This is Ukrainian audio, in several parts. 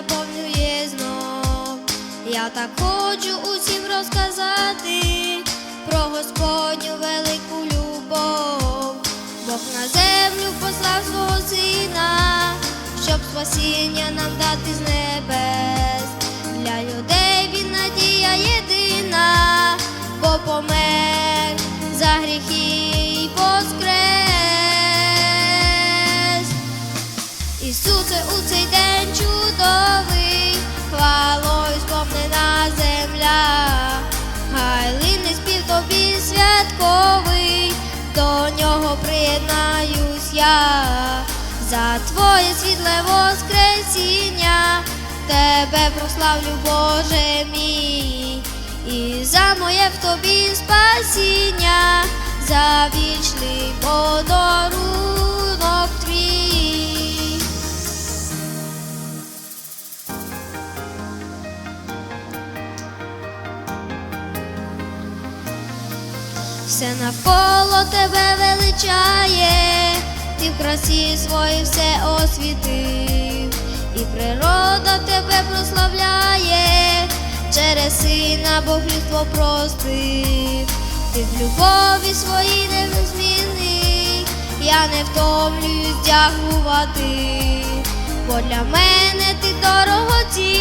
наповнює знов. Я так хочу усім розказати про Господню велику любов. Бог на землю послав свого сина, щоб спасіння нам дати з небес. Для людей він надія єдина, бо помер за гріхи й воскрес. Ісусе, у цей день чудовий, хвалою сповнена земля, хай лине спів тобі святковий, до нього приєднаюсь я, за твоє світле воскресіння, тебе прославлю, Боже мій, і за моє в тобі спасіння, за вічний подарунок Все навколо тебе величає, ти в красі своїй все освітив, і природа тебе прославляє, через сина Бог людство простив, ти в любові своїй незмінний, я не втомлююсь дякувати, бо для мене ти дорогоцінний,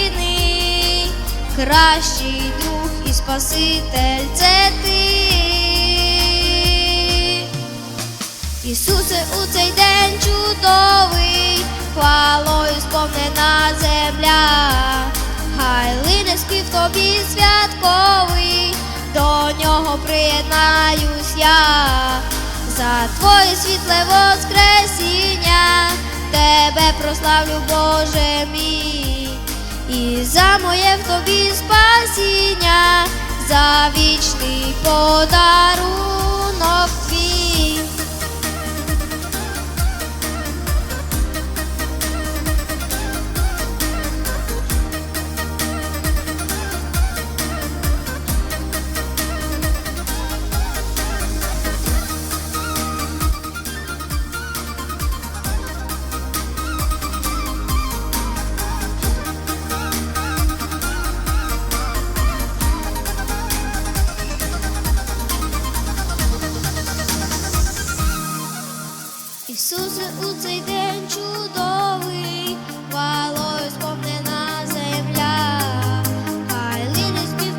кращий друг і спаситель це ти. Ісусе, у цей день чудовий, хвалою сповнена земля, хай лине спів тобі святковий, до нього приєднаюсь я, за твоє світле воскресіння, тебе прославлю, Боже мій, і за моє в тобі спасіння, за вічний подарунок Ісусе, у цей день чудовий, хвалою сповнена земля, хай лине спів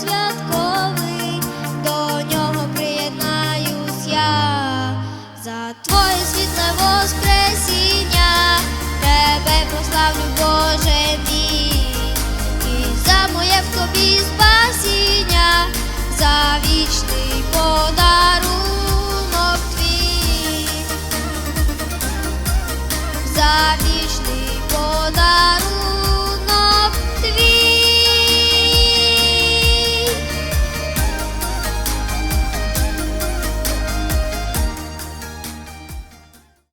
святковий, до нього приєднаюсь я, за твоє світле воскресіння, тебе прославлю, Боже мій, і за моє в тобі спасіння, за вічний подарунок вічний подарунок